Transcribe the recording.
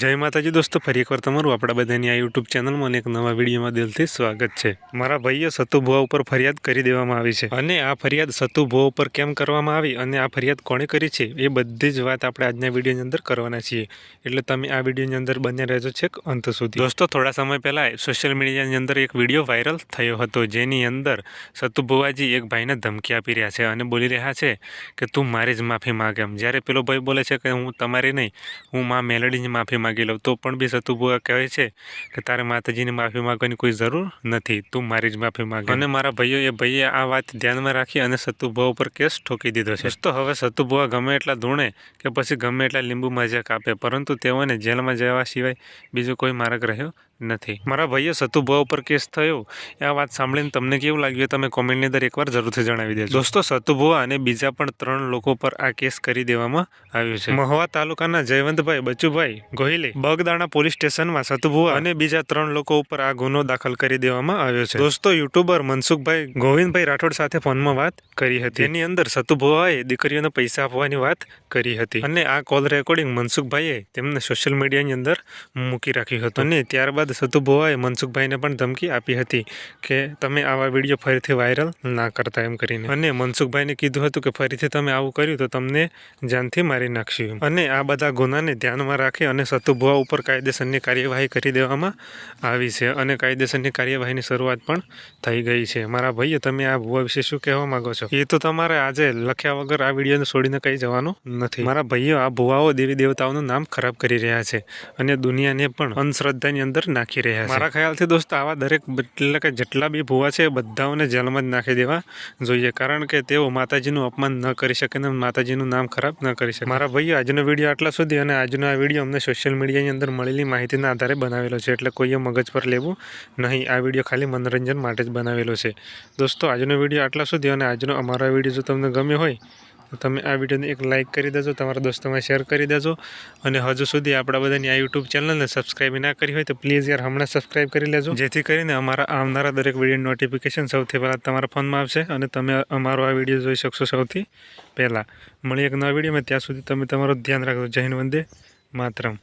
જય માતાજી દોસ્તો, ફરી એકવાર તમારું આપણા બધાની આ યુટ્યુબ ચેનલમાં એક નવા વિડીયોમાં દિલથી સ્વાગત છે. મારા ભાઈએ સતુભુવા ઉપર ફરિયાદ કરી દેવામાં આવી છે. અને આ ફરિયાદ સતુ ઉપર કેમ કરવામાં આવી અને આ ફરિયાદ કોણે કરી છે, એ બધી જ વાત આપણે આજના વિડીયોની અંદર કરવાના છીએ. એટલે તમે આ વિડીયોની અંદર બન્યા રહેજો છેક અંત સુધી. દોસ્તો, થોડા સમય પહેલાં સોશિયલ મીડિયાની અંદર એક વીડિયો વાયરલ થયો હતો, જેની અંદર સતુ ભુવાજી એક ભાઈને ધમકી આપી રહ્યા છે અને બોલી રહ્યા છે કે, તું મારી જ માફી માગ. એમ. જ્યારે પેલો ભાઈ બોલે છે કે, હું તમારી નહીં, હું માં મેલડીની માફી માગી લઉં. તો પણ બી સતુભુઆ કહે છે કે તારે માતાજીની માફી માગવાની કોઈ જરૂર નથી. તું મારી જ માફી માગ. અને મારા ભાઈઓ એ ભાઈએ આ વાત ધ્યાનમાં રાખી અને સતુભુઆ ઉપર કેસ ઠોકી દીધો છે. તો હવે સતુભુઆ ગમે એટલા ધૂણે કે પછી ગમે એટલા લીંબુ મજાક કાપે પરંતુ તેઓને જેલમાં જવા સિવાય બીજો કોઈ માર્ગ રહ્યો નથી. મારા ભાઈએ સતુભા ઉપર કેસ થયો. આ વાત સાંભળીને તમને કેવું લાગ્યું તમે કોમેન્ટની અંદર એકવાર જરૂરથી જણાવી દેજો. દોસ્તો સતુભુવા અને બીજા પણ ત્રણ લોકો પર આ કેસ કરી દેવામાં આવ્યો છે. મહુવા તાલુકાના જયવંતભાઈ બચુભાઈ ગોહિલે બગદાણા પોલીસ સ્ટેશનમાં સતભુઆ અને બીજા ત્રણ લોકો ઉપર આ ગુનો દાખલ કરી દેવામાં આવ્યો છે. દોસ્તો, યુટ્યુબર મનસુખભાઈ ગોવિંદભાઈ રાઠોડ સાથે ફોનમાં વાત કરી હતી. એની અંદર સતુભુઆએ દીકરીઓને પૈસા આપવાની વાત કરી હતી અને આ કોલ રેકોર્ડિંગ મનસુખભાઈએ તેમને સોશિયલ મીડિયાની અંદર મૂકી રાખ્યું હતું. અને ત્યારબાદ સતુભુઆએ મનસુખભાઈને પણ ધમકી આપી હતી કે તમે આવા વીડિયો ફરીથી વાયરલ ના કરતા એમ કરીને. અને મનસુખભાઈને કીધું હતું કે ફરીથી તમે આવું કર્યું તો તમને જાનથી મારી નાખશું અને આ બધા ગુનાને ધ્યાનમાં રાખી અને સતુભુઆ ઉપર કાયદેસરની કાર્યવાહી કરી દેવામાં આવી છે અને કાયદેસરની કાર્યવાહીની શરૂઆત પણ થઈ ગઈ છે. મારા ભાઈએ, તમે આ ભુવા વિશે શું કહેવા માંગો છો? એ તો તમારે આજે લખ્યા વગર આ વિડીયોને છોડીને કંઈ જવાનું નથી. મારા ભાઈઓ આ ભુવાઓ દેવી દેવતાઓનું નામ ખરાબ કરી રહ્યા છે અને દુનિયાને પણ અંધશ્રદ્ધાની અંદર નાખી રહ્યા છે. મારા ખ્યાલથી દોસ્તો, આવા દરેક એટલે કે જેટલા બી ભુવા છે એ બધાઓને જેલમાં જ નાખી દેવા જોઈએ. કારણ કે તેઓ માતાજીનું અપમાન ન કરી શકે અને માતાજીનું નામ ખરાબ ન કરી શકે. મારા ભાઈઓ આજનો વીડિયો આટલા સુધી અને આજનો આ વીડિયો અમને સોશિયલ મીડિયાની અંદર મળેલી માહિતીના આધારે બનાવેલો છે, એટલે કોઈએ મગજ પર લેવું નહીં. આ વીડિયો ખાલી મનોરંજન માટે જ બનાવેલો છે. દોસ્તો, આજનો વીડિયો આટલા સુધી અને આજનો અમારો વીડિયો જો તમને ગમ્યો હોય, તો તમે આ વિડીયોને એક લાઇક કરી દેજો, તમારા દોસ્તોમાં શેર કરી દેજો. અને હજુ સુધી આપણા બધાની આ યુટ્યુબ ચેનલને સબસ્ક્રાઈબ ના કરી હોય, તો પ્લીઝ યાર હમણાં સબસ્ક્રાઈબ કરી લેજો. જેથી કરીને અમારા આવનારા દરેક વીડિયો નોટિફિકેશન સૌથી પહેલાં તમારા ફોનમાં આવશે અને તમે અમારો આ વીડિયો જોઈ શકશો સૌથી પહેલાં. મળી એક નવા વિડીયોમાં. ત્યાં સુધી તમે તમારું ધ્યાન રાખજો. જય હિન્દ વંદે માતરમ.